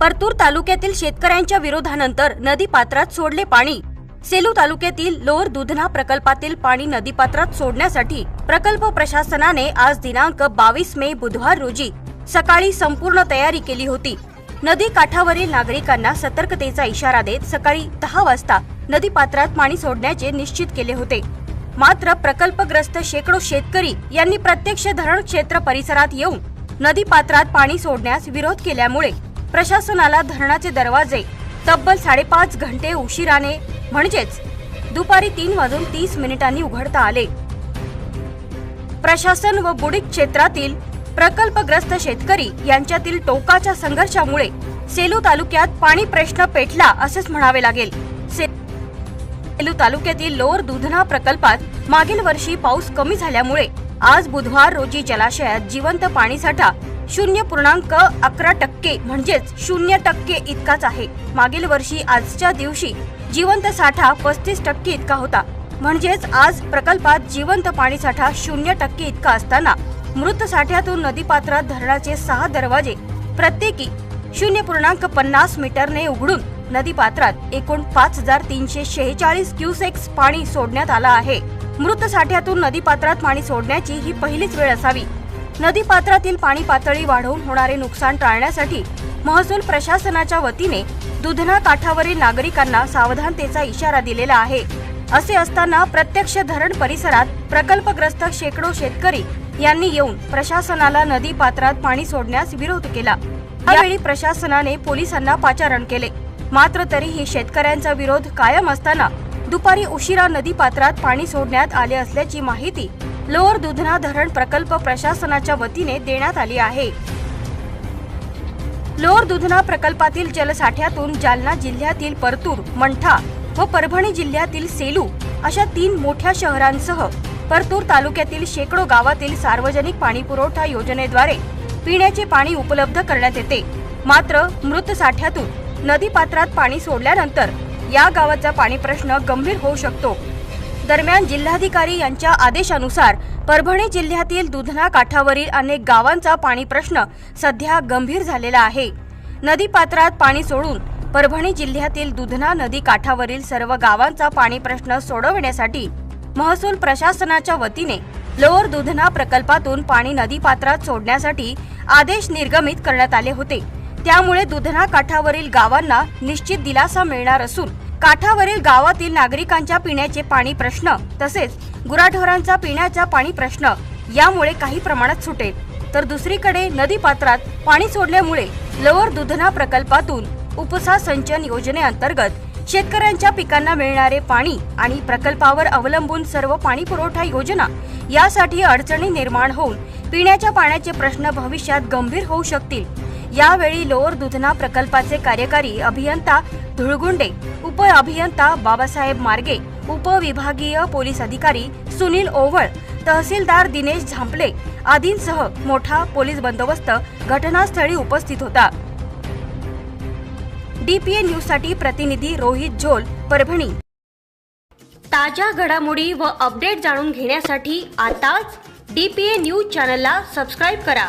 परतूर तालुक्यातील शेतकऱ्यांच्या विरोधानंतर नदीपात्रात सोडले पाणी. सेलू तालुक्यातील लोअर दुधना प्रकल्पातील पाणी नदीपात्रात सोडण्यासाठी प्रकल्प प्रशासनाने आज दिनांक बावीस मे बुधवार रोजी सकाळी संपूर्ण तयारी केली होती. नदी काठावरील नागरिकांना सतर्कतेचा इशारा देत सकाळी दहा वाजता नदीपात्रात पाणी सोडण्याचे निश्चित केले होते. मात्र प्रकल्पग्रस्त शेकडो शेतकरी यांनी प्रत्यक्ष धरण क्षेत्र परिसरात येऊन नदीपात्रात पाणी सोडण्यास विरोध केल्यामुळे प्रशासनाला धरणाचे दरवाजे तब्बल साडेपाच घंटे उशिराने. म्हणजेच दुपारी तीन वाजून तीस मिनिटांनी उघडता आले. प्रशासन व बुडीक क्षेत्रातील प्रकल्पग्रस्त शेतकरी यांच्यातील टोकाच्या संघर्षामुळे सेलू तालुक्यात पाणी प्रश्न पेटला असेच म्हणावे लागेल. से- सेलू तालुक्यातील लोअर दुधना प्रकल्पात मागील वर्षी पाऊस कमी झाल्यामुळे आज बुधवार रोजी जलाशयात जिवंत पाणीसाठा शून्य पूर्णांक अकरा टक्के म्हणजेच शून्य टक्के इतकाच आहे. मागील वर्षी आजच्या दिवशी जिवंत साठा पस्तीस टक्के इतका होता. म्हणजेच आज प्रकल्पात जिवंत पाणीसाठा शून्य टक्के इतका असताना मृत साठ्यातून नदीपात्रात धरणाचे सहा दरवाजे प्रत्येकी शून्य पूर्णांक पन्नास मीटरने उघडून नदीपात्रात एकूण पाच हजार तीनशे शेहेचाळीस क्युसेक्स पाणी सोडण्यात आलं आहे. मृत साठ्यातून नदीपात्रात पाणी सोडण्याची ही पहिलीच वेळ असावी. नदीपात्रातील पाणी पातळी वाढवून होणारे नुकसान टाळण्यासाठी महसूल प्रशासनाच्या वतीने दुधना काठावरील नागरिकांना सावधानतेचा इशारा दिलेला आहे. असे असताना प्रत्यक्ष धरण परिसरात प्रकल्पग्रस्त शेकडो शेतकरी यांनी येऊन प्रशासनाला नदी पात्रात पाणी सोडण्यास विरोध केला. यावेळी प्रशासनाने पोलिसांना पाचारण केले. मात्र तरीही शेतकऱ्यांचा विरोध कायम असताना दुपारी उशिरा नदी पात्रात पाणी सोडण्यात आले असल्याची माहिती लोअर दुधना धरण प्रकल्प प्रशासनाच्या वतीने देण्यात आली आहे. लोअर दुधना प्रकल्पातील जलसाठ्यातून जालना जिल्ह्यातील परतूर मंठा व परभणी जिल्ह्यातील सेलू अशा तीन मोठ्या शहरांसह परतूर तालुक्यातील शेकडो गावातील सार्वजनिक पाणी पुरवठा योजनेद्वारे पिण्याचे पाणी उपलब्ध करण्यात येते. मात्र मृत साठ्यातून नदीपात्रात पाणी सोडल्यानंतर या गावाचा पाणी प्रश्न गंभीर होऊ शकतो. दरम्यान जिल्हाधिकारी यांच्या आदेशानुसार परभणी जिल्ह्यातील दुधना काठावरील अनेक गावांचा पाणी प्रश्न सध्या गंभीर झालेला आहे. नदीपात्रात पाणी सोडून परभणी जिल्ह्यातील दुधना नदी काठावरील सर्व गावांचा पाणी प्रश्न सोडवण्यासाठी महसूल प्रशासनाच्या वतीने लोअर दुधना प्रकल्पातून पाणी नदीपात्रात सोडण्यासाठी आदेश निर्गमित करण्यात आले होते. त्यामुळे दुधना काठावरील गावांना निश्चित दिलासा मिळणार असून काठावरील गावातील नागरिकांच्या पिण्याचे पाणी प्रश्न तसेच गुराढोरांचा पिण्याचा पाणी प्रश्न यामुळे काही प्रमाणात सुटेल. तर दुसरीकडे नदीपात्रात पाणी सोडल्यामुळे लोअर दुधना प्रकल्पातून उपसा सिंचन योजनेअंतर्गत शेतकऱ्यांच्या पिकांना मिळणारे पाणी आणि प्रकल्पावर अवलंबून सर्व पाणी पुरवठा योजना यासाठी अडचणी निर्माण होऊन पिण्याच्या पाण्याचे प्रश्न भविष्यात गंभीर होऊ शकतील. यावेळी लोअर दुधना प्रकल्पाचे कार्यकारी अभियंता धुळगुंडे उप अभियंता बाबासाहेब मार्गे उपविभागीय पोलीस अधिकारी सुनील ओवळ तहसीलदार दिनेश झांपले आदींसह मोठा पोलीस बंदोबस्त घटनास्थळी उपस्थित होता. डीपीए न्यूजसाठी प्रतिनिधी रोहित झोल परभणी. ताज्या घडामोडी व अपडेट जाणून घेण्यासाठी आताच डीपीए न्यूज चॅनलला सबस्क्राईब करा.